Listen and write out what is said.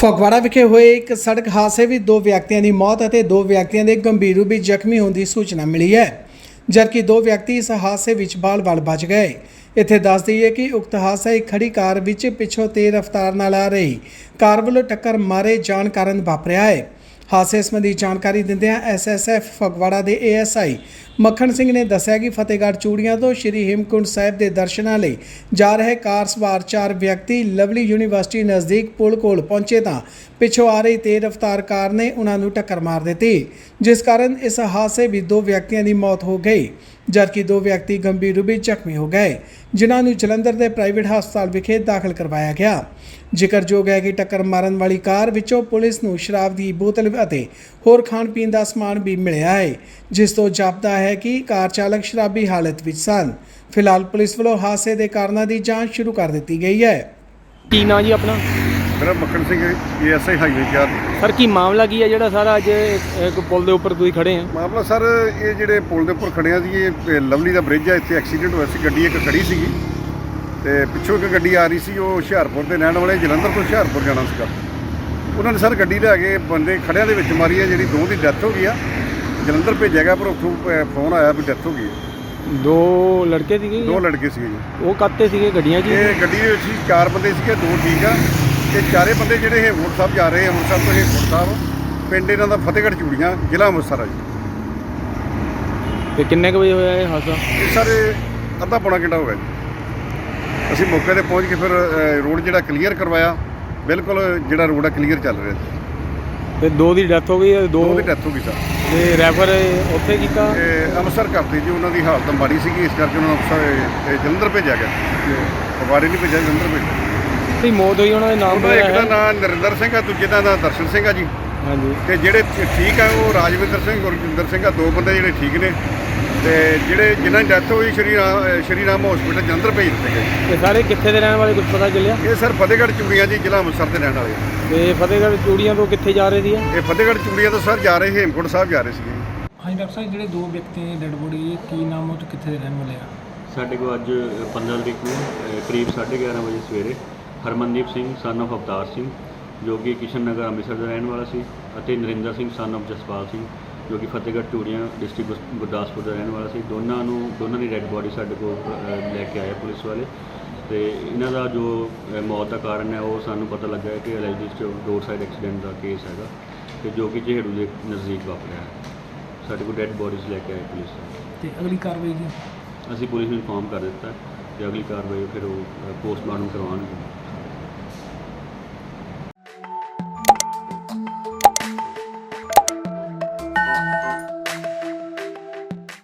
ਫਗਵਾੜਾ ਵਿਖੇ ਹੋਏ ਇੱਕ ਸੜਕ ਹਾਦਸੇ ਵਿੱਚ ਦੋ ਵਿਅਕਤੀਆਂ ਦੀ ਮੌਤ ਅਤੇ ਦੋ ਵਿਅਕਤੀਆਂ ਦੇ ਗੰਭੀਰ ਰੂਪ ਵਿੱਚ ਜ਼ਖਮੀ ਹੋਣ ਦੀ ਸੂਚਨਾ ਮਿਲੀ ਹੈ। ਜਦਕਿ ਦੋ ਵਿਅਕਤੀ ਇਸ ਹਾਦਸੇ ਵਿੱਚ ਬਾਲ-ਬਾਲ ਬਚ ਗਏ। ਇੱਥੇ ਦੱਸ ਦਈਏ ਕਿ ਉਕਤ ਹਾਦਸਾ ਇੱਕ ਖੜੀ ਕਾਰ ਵਿੱਚ ਪਿੱਛੋਂ ਤੇਜ਼ ਰਫ਼ਤਾਰ ਨਾਲ ਆ ਰਹੀ ਕਾਰ ਵੱਲੋਂ ਟੱਕਰ ਮਾਰੇ ਜਾਣ ਕਾਰਨ ਵਾਪਰਿਆ ਹੈ। ਹਾਦਸੇ ਸੰਬੰਧੀ ਜਾਣਕਾਰੀ ਦਿੰਦਿਆਂ ਐਸਐਸਐਫ ਫਗਵਾੜਾ ਦੇ ਏਐਸਆਈ ਮੱਖਣ ਸਿੰਘ ਨੇ ਦੱਸਿਆ ਕਿ ਫਤਿਹਗੜ੍ਹ ਚੂੜੀਆਂ ਤੋਂ ਸ਼੍ਰੀ ਹੇਮਕੁੰਟ ਸਾਹਿਬ ਦੇ ਦਰਸ਼ਨਾਂ ਲਈ ਜਾ ਰਹੇ ਕਾਰ ਸਵਾਰ ਚਾਰ ਵਿਅਕਤੀ ਲਵਲੀ ਯੂਨੀਵਰਸਿਟੀ ਨਜ਼ਦੀਕ ਪੁਲ ਕੋਲ ਪਹੁੰਚੇ ਤਾਂ ਪਿੱਛੋਂ ਆ ਰਹੀ ਤੇਜ਼ ਰਫ਼ਤਾਰ ਕਾਰ ਨੇ ਉਹਨਾਂ ਨੂੰ ਟੱਕਰ ਮਾਰ ਦਿੱਤੀ, ਜਿਸ ਕਾਰਨ ਇਸ ਹਾਦਸੇ ਵਿੱਚ ਦੋ ਵਿਅਕਤੀਆਂ ਦੀ ਮੌਤ ਹੋ ਗਈ, ਜਦਕਿ ਦੋ ਵਿਅਕਤੀ ਗੰਭੀਰ ਰੂਪ ਵਿੱਚ ਜ਼ਖਮੀ ਹੋ ਗਏ, ਜਿਨ੍ਹਾਂ ਨੂੰ ਜਲੰਧਰ ਦੇ ਪ੍ਰਾਈਵੇਟ ਹਸਪਤਾਲ ਵਿਖੇ ਦਾਖਲ ਕਰਵਾਇਆ ਗਿਆ। ਜ਼ਿਕਰਯੋਗ ਹੈ ਕਿ ਟੱਕਰ ਮਾਰਨ ਵਾਲੀ ਕਾਰ ਵਿੱਚੋਂ ਪੁਲਿਸ ਨੂੰ ਸ਼ਰਾਬ ਦੀ ਬੋਤਲ ਅਤੇ ਹੋਰ ਖਾਣ ਪੀਣ ਦਾ ਸਮਾਨ ਵੀ ਮਿਲਿਆ ਹੈ, ਜਿਸ ਤੋਂ ਜਾਪਦਾ ਹੈ ਕਿ ਕਾਰ ਚਾਲਕ ਸ਼ਰਾਬੀ ਹਾਲਤ ਵਿੱਚ ਸਨ। ਫਿਲਹਾਲ ਪੁਲਿਸ ਵੱਲੋਂ ਹਾਦਸੇ ਦੇ ਕਾਰਨਾਂ ਦੀ ਜਾਂਚ ਸ਼ੁਰੂ ਕਰ ਦਿੱਤੀ ਗਈ ਹੈ। ਕੀ ਨਾਂ ਜੀ ਆਪਣਾ? ਮੇਰਾ ਮੱਖਣ ਸਿੰਘ ਏਐਸਆਈ ਹਾਈਵੇ ਚਾਰ ਸਰ ਕੀ ਮਾਮਲਾ ਕੀ ਹੈ ਜਿਹੜਾ ਸਾਰਾ ਅੱਜ ਇੱਕ ਪੁਲ ਦੇ ਉੱਪਰ ਤੁਸੀਂ ਖੜੇ ਆ? ਮਾਮਲਾ ਸਰ ਇਹ ਜਿਹੜੇ ਪੁਲ ਦੇ ਉੱਪਰ ਖੜੇ ਆ ਜੀ ਇਹ ਲਵਲੀ ਦਾ ਬ੍ਰਿਜ ਆ ਇੱਥੇ ਐਕਸੀਡੈਂਟ ਹੋਇਆ ਸੀ ਗੱਡੀ ਇੱਕ ਖੜੀ ਸੀਗੀ। ਤੇ ਪਿੱਛੋਂ ਇੱਕ ਗੱਡੀ ਆ ਰਹੀ ਸੀ ਉਹ ਹੁਸ਼ਿਆਰਪੁਰ ਦੇ ਰਹਿਣ ਵਾਲੇ ਜਲੰਧਰ ਤੋਂ ਹੁਸ਼ਿਆਰਪੁਰ ਜਾਣਾ ਸੀਗਾ। ਉਹਨਾਂ ਨੇ ਸਰ ਗੱਡੀ ਲਿਆ ਕੇ ਬੰਦੇ ਖੜਿਆਂ ਦੇ ਵਿੱਚ ਮਾਰੀ ਆ ਜਿਹੜੀ ਦੋ ਦੀ ਡੈਥ ਹੋ ਗਈ ਆ। ਜਲੰਧਰ ਭੇਜਿਆ ਗਿਆ ਪਰ ਉੱਥੋਂ ਅਹ, ਫੋਨ ਆਇਆ ਵੀ ਡੈਥ ਹੋ ਗਈ ਹੈ। ਦੋ ਲੜਕੇ ਸੀਗੇ ਦੋ ਲੜਕੇ ਸੀਗੇ ਜੀ। ਉਹ ਕੱਤੇ ਸੀਗੇ ਗੱਡੀਆਂ 'ਚ ਹੀ? ਇਹ ਗੱਡੀ ਦੇ ਵਿੱਚ ਸੀ ਚਾਰ ਬੰਦੇ ਸੀਗੇ ਦੋ ਠੀਕ ਆ। ਤੇ ਚਾਰੇ ਬੰਦੇ ਜਿਹੜੇ ਹੇਮਕੁੰਟ ਸਾਹਿਬ ਜਾ ਰਹੇ ਆ ਅੰਮ੍ਰਿਤਸਰ ਤੋਂ ਹੇਮਕੁੰਟ ਸਾਹਿਬ ਪਿੰਡ ਇਹਨਾਂ ਦਾ ਫਤਿਹਗੜ੍ਹ ਚੂੜੀਆਂ ਜ਼ਿਲ੍ਹਾ ਅੰਮ੍ਰਿਤਸਰ ਆ ਜੀ। ਤੇ ਕਿੰਨੇ ਕੁ ਵਜੇ ਹੋਇਆ ਇਹ ਹਾਦਸਾ? ਇਹ ਸਾਰੇ ਅੱਧਾ ਪੌਣਾ ਘੰਟਾ ਹੋ ਗਿਆ ਜੀ। ਅਸੀਂ ਮੌਕੇ ਤੇ ਪਹੁੰਚ ਕੇ ਫਿਰ ਰੋਡ ਜਿਹੜਾ ਕਲੀਅਰ ਕਰਵਾਇਆ। ਬਿਲਕੁਲ ਜਿਹੜਾ ਰੋਡ ਆ ਕਲੀਅਰ ਚੱਲ ਰਿਹਾ ਸੀ ਤੇ ਦੋ ਦੀ ਡੈਥ ਹੋ ਗਈ ਹੈ ਦੋ ਦੋ ਦੀ ਡੈਥ ਹੋ ਗਈ ਸਰ। ਤੇ ਰੈਫਰ ਉੱਥੇ ਕੀਤਾ? ਤੇ ਅੰਮ੍ਰਿਤਸਰ ਕਰਤੀ ਜੀ ਉਹਨਾਂ ਦੀ ਹਾਲਤ ਮਾੜੀ ਸੀਗੀ। ਇਸ ਕਰਕੇ ਉਹਨਾਂ ਨੂੰ ਅੰਮ੍ਰਿਤਸਰ ਇਹ ਜਲੰਧਰ ਭੇਜਿਆ ਗਿਆ। ਫਗਵਾੜੇ ਨਹੀਂ ਭੇਜਿਆ ਜਲੰਧਰ ਭੇਜਿਆ। ਤੇ ਮੌਤ ਹੋਈ ਉਹਨਾਂ ਦੇ ਨਾਮ ਵਗੈਰਾ ਇੱਕ ਦਾ ਹੈ ਨਾਮ ਨਰਿੰਦਰ ਸਿੰਘ ਆ ਦੂਜੇ ਦਾ ਨਾਮ ਦਰਸ਼ਨ ਸਿੰਘ ਆ ਜੀ। ਹਾਂਜੀ। ਤੇ ਜਿਹੜੇ ਠੀਕ ਆ ਉਹ ਰਾਜਵਿੰਦਰ ਸਿੰਘ ਗੁਰਜਿੰਦਰ ਸਿੰਘ ਆ ਦੋ ਬੰਦੇ ਜਿਹੜੇ ਠੀਕ ਨੇ। ਤੇ ਜਿਹੜੇ ਜਿਨ੍ਹਾਂ ਦੀ ਡੈਥ ਹੋਈ ਸ਼੍ਰੀ ਰਾਮ ਸ਼੍ਰੀ ਰਾਮ ਹਸਪੀਟਲ ਜਲੰਧਰ ਭੇਜ ਦਿੱਤੇ ਗਏ। ਤੇ ਸਾਰੇ ਕਿੱਥੇ ਦੇ ਰਹਿਣ ਵਾਲੇ ਕੁਝ ਪਤਾ ਚੱਲਿਆ? ਇਹ ਸਰ ਫਤਿਹਗੜ੍ਹ ਚੂੜੀਆਂ ਜੀ ਜ਼ਿਲ੍ਹਾ ਅੰਮ੍ਰਿਤਸਰ ਦੇ ਰਹਿਣ ਵਾਲੇ ਆ। ਤੇ ਫਤਿਹਗੜ੍ਹ ਚੂੜੀਆਂ ਤੋਂ ਕਿੱਥੇ ਜਾ ਰਹੇ ਸੀ ਇਹ? ਇਹ ਫਤਿਹਗੜ੍ਹ ਚੂੜੀਆਂ ਤੋਂ ਸਰ ਜਾ ਰਹੇ ਹੇਮਕੁੰਟ ਸਾਹਿਬ ਜਾ ਰਹੇ ਸੀਗੇ। ਹਾਂਜੀ ਡਾਕਟਰ ਸਾਹਿਬ ਜਿਹੜੇ ਦੋ ਵਿਅਕਤੀ ਨੇ ਡੈਡ ਬੋਡੀ ਕੀ ਨਾਮ ਉਹ ਤੇ ਕਿੱਥੇ ਦੇ ਰਹਿਣ ਵਾਲੇ ਆ? ਸਾਡੇ ਕੋਲ ਅੱਜ 15 ਤਰੀਕ ਨੂੰ ਅ, ਕਰੀਬ 11:30 ਵਜੇ ਸਵੇਰੇ ਹਰਮਨਦੀਪ ਸਿੰਘ ਸਨ of ਅਵਤਾਰ ਸਿੰਘ ਜੋ ਕਿ ਕਿਸ਼ਨ ਨਗਰ ਅੰਮ੍ਰਿਤਸਰ ਦਾ ਰਹਿਣ ਵਾਲਾ ਸੀ ਅਤੇ ਨਰਿੰਦਰ ਸਿੰਘ ਸਨ of ਜਸਪਾਲ ਸਿੰਘ ਜੋ ਕਿ ਫਤਿਹਗੜ੍ਹ ਟੂੜੀਆਂ ਡਿਸਟ੍ਰਿਕਟ ਗੁਰਦਾਸਪੁਰ ਦਾ ਰਹਿਣ ਵਾਲਾ ਸੀ। ਦੋਨਾਂ ਨੂੰ ਦੋਨਾਂ ਦੀ ਡੈੱਡ ਬੋਡੀ ਸਾਡੇ ਕੋਲ ਲੈ ਕੇ ਆਏ ਪੁਲਿਸ ਵਾਲੇ। ਤੇ ਇਹਨਾਂ ਦਾ ਜੋ ਮੌਤ ਦਾ ਕਾਰਨ ਹੈ ਉਹ ਸਾਨੂੰ ਪਤਾ ਲੱਗਾ ਹੈ ਕਿ ਅਲੈਜਡ ਰੋਡ ਸਾਈਡ ਐਕਸੀਡੈਂਟ ਦਾ ਕੇਸ ਹੈਗਾ ਤੇ ਜੋ ਕਿ ਜਿਹੜੂ ਦੇ ਨਜ਼ਦੀਕ ਵਾਪਰਿਆ ਹੈ। ਸਾਡੇ ਕੋਲ ਡੈੱਡ ਬੋਡੀਜ਼ ਲੈ ਕੇ ਆਏ ਪੁਲਿਸ ਤੇ ਅਗਲੀ ਕਾਰਵਾਈ ਅਸੀਂ ਪੁਲਿਸ ਨੂੰ ਇਨਫੋਰਮ ਕਰ ਦਿੱਤਾ ਤੇ ਅਗਲੀ ਕਾਰਵਾਈ ਫਿਰ ਉਹ ਪੋਸਟਮਾਰਟਮ ਕਰਵਾਉਣਗੇ।